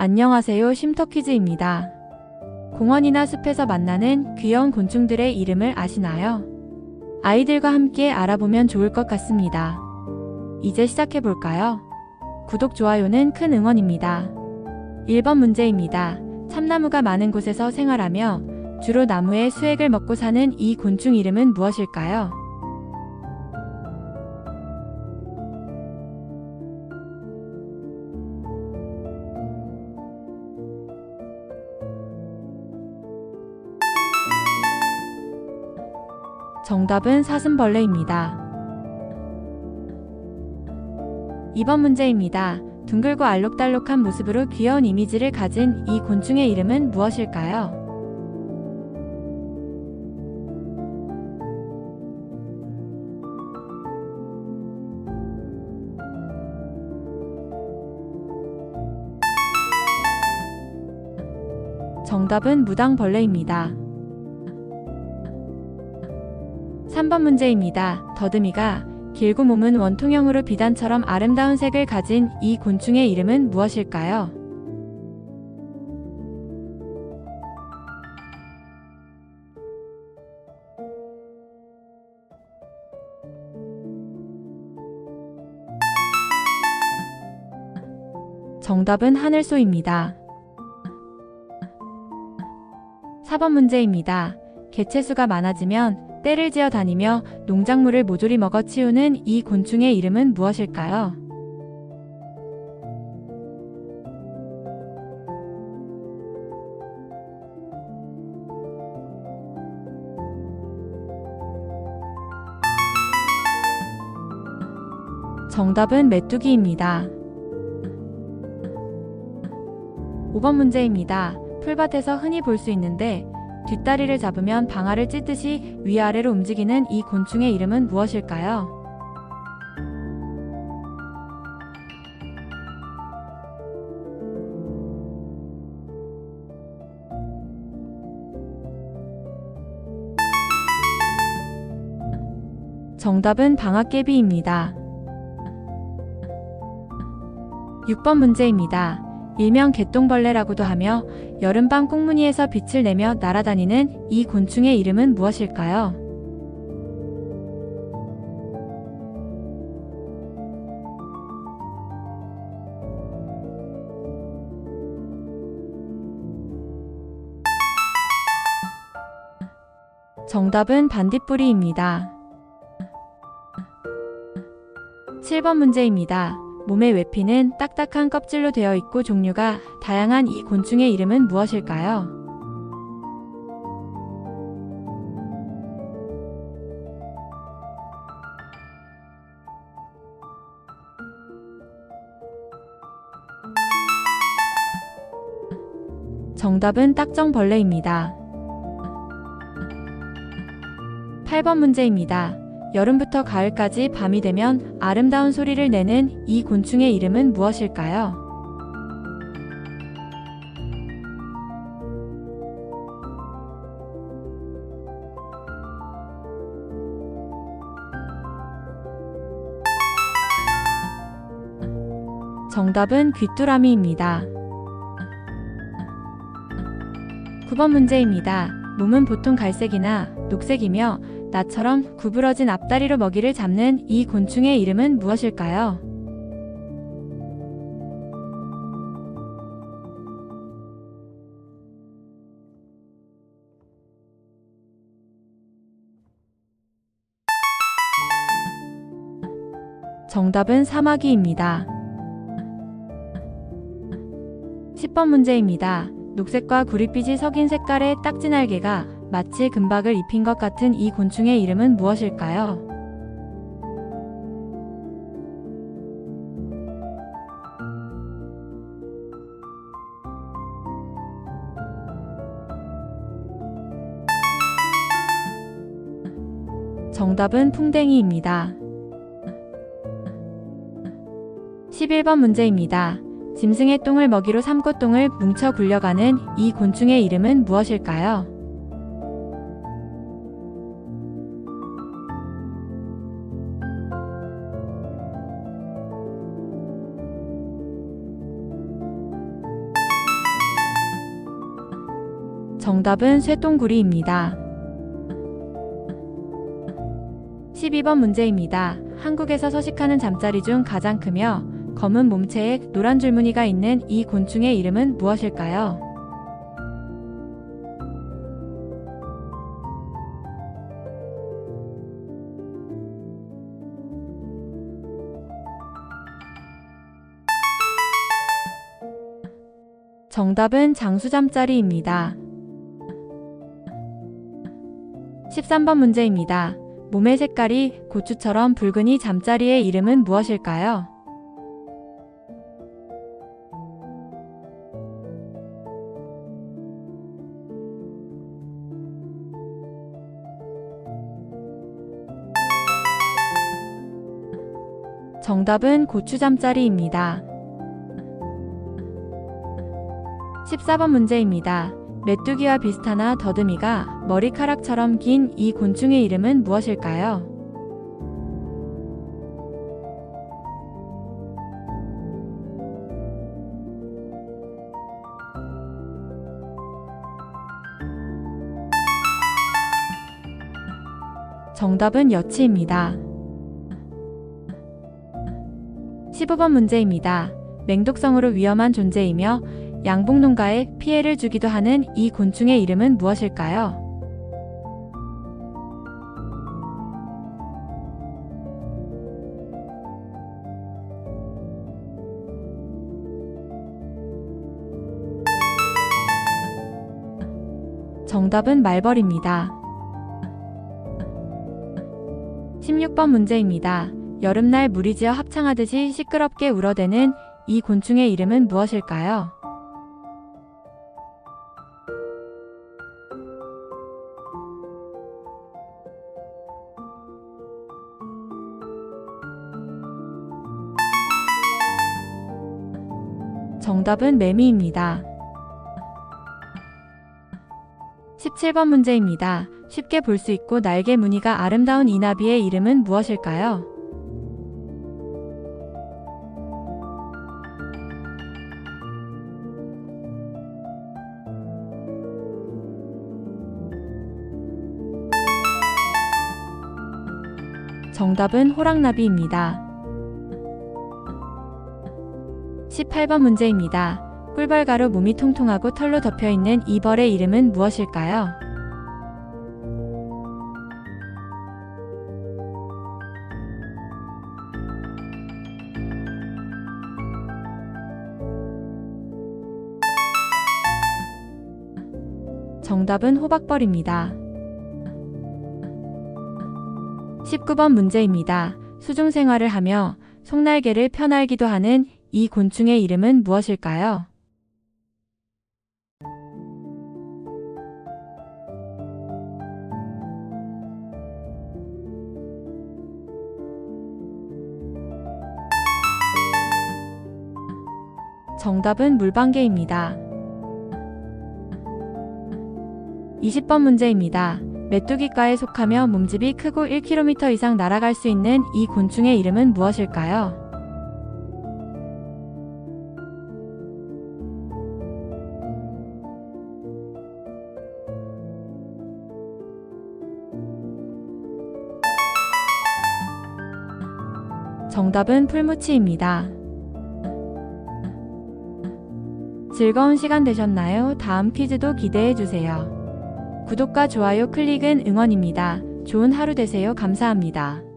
안녕하세요. 쉼터퀴즈입니다. 공원이나 숲에서 만나는 귀여운 곤충들의 이름을 아시나요? 아이들과 함께 알아보면 좋을 것 같습니다. 이제 시작해 볼까요? 구독, 좋아요는 큰 응원입니다. 1번 문제입니다. 참나무가 많은 곳에서 생활하며 주로 나무의 수액을 먹고 사는 이 곤충 이름은 무엇일까요? 정답은 사슴벌레입니다. 2번 문제입니다. 둥글고 알록달록한 모습으로 귀여운 이미지를 가진 이 곤충의 이름은 무엇일까요? 정답은 무당벌레입니다. 3번 문제입니다. 더듬이가 길고 몸은 원통형으로 비단처럼 아름다운 색을 가진 이 곤충의 이름은 무엇일까요? 정답은 하늘소입니다. 4번 문제입니다. 개체수가 많아지면 때를 지어 다니며 농작물을 모조리 먹어 치우는 이 곤충의 이름은 무엇일까요? 정답은 메뚜기입니다. 5번 문제입니다. 풀밭에서 흔히 볼 수 있는데 뒷다리를 잡으면 방아를 찢듯이 위아래로 움직이는 이 곤충의 이름은 무엇일까요? 정답은 방아깨비입니다. 6번 문제입니다. 일명 개똥벌레라고도 하며 여름밤 꽁무니에서 빛을 내며 날아다니는 이 곤충의 이름은 무엇일까요? 정답은 반딧불이입니다. 7번 문제입니다. 몸의 외피는 딱딱한 껍질로 되어 있고 종류가 다양한 이 곤충의 이름은 무엇일까요? 정답은 딱정벌레입니다. 8번 문제입니다. 여름부터 가을까지 밤이 되면 아름다운 소리를 내는 이 곤충의 이름은 무엇일까요? 정답은 귀뚜라미입니다. 9번 문제입니다. 몸은 보통 갈색이나 녹색이며 나처럼 구부러진 앞다리로 먹이를 잡는 이 곤충의 이름은 무엇일까요? 정답은 사마귀입니다. 10번 문제입니다. 녹색과 구릿빛이 섞인 색깔의 딱지 날개가 마치 금박을 입힌 것 같은 이 곤충의 이름은 무엇일까요? 정답은 풍뎅이입니다. 11번 문제입니다. 짐승의 똥을 먹이로 삼고 똥을 뭉쳐 굴려가는 이 곤충의 이름은 무엇일까요? 정답은 쇠똥구리입니다. 12번 문제입니다. 한국에서 서식하는 잠자리 중 가장 크며 검은 몸체에 노란 줄무늬가 있는 이 곤충의 이름은 무엇일까요? 정답은 장수잠자리입니다. 13번 문제입니다. 몸의 색깔이 고추처럼 붉은 이 잠자리의 이름은 무엇일까요? 정답은 고추잠자리입니다. 14번 문제입니다. 메뚜기와 비슷하나 더듬이가 머리카락처럼 긴 이 곤충의 이름은 무엇일까요? 정답은 여치입니다. 15번 문제입니다. 맹독성으로 위험한 존재이며 양봉농가에 피해를 주기도 하는 이 곤충의 이름은 무엇일까요? 정답은 말벌입니다. 16번 문제입니다. 여름날 무리지어 합창하듯이 시끄럽게 울어대는 이 곤충의 이름은 무엇일까요? 정답은 매미입니다. 17번 문제입니다. 쉽게 볼 수 있고 날개 무늬가 아름다운 이 나비의 이름은 무엇일까요? 정답은 호랑나비입니다. 18번 문제입니다. 꿀벌가루 몸이 통통하고 털로 덮여 있는 이 벌의 이름은 무엇일까요? 정답은 호박벌입니다. 19번 문제입니다. 수중 생활을 하며 속날개를 펴날기도 하는 이 곤충의 이름은 무엇일까요? 정답은 물방개입니다. 20번 문제입니다. 메뚜기과에 속하며 몸집이 크고 1km 이상 날아갈 수 있는 이 곤충의 이름은 무엇일까요? 정답은 풀무치입니다. 즐거운 시간 되셨나요? 다음 퀴즈도 기대해 주세요. 구독과 좋아요 클릭은 응원입니다. 좋은 하루 되세요. 감사합니다.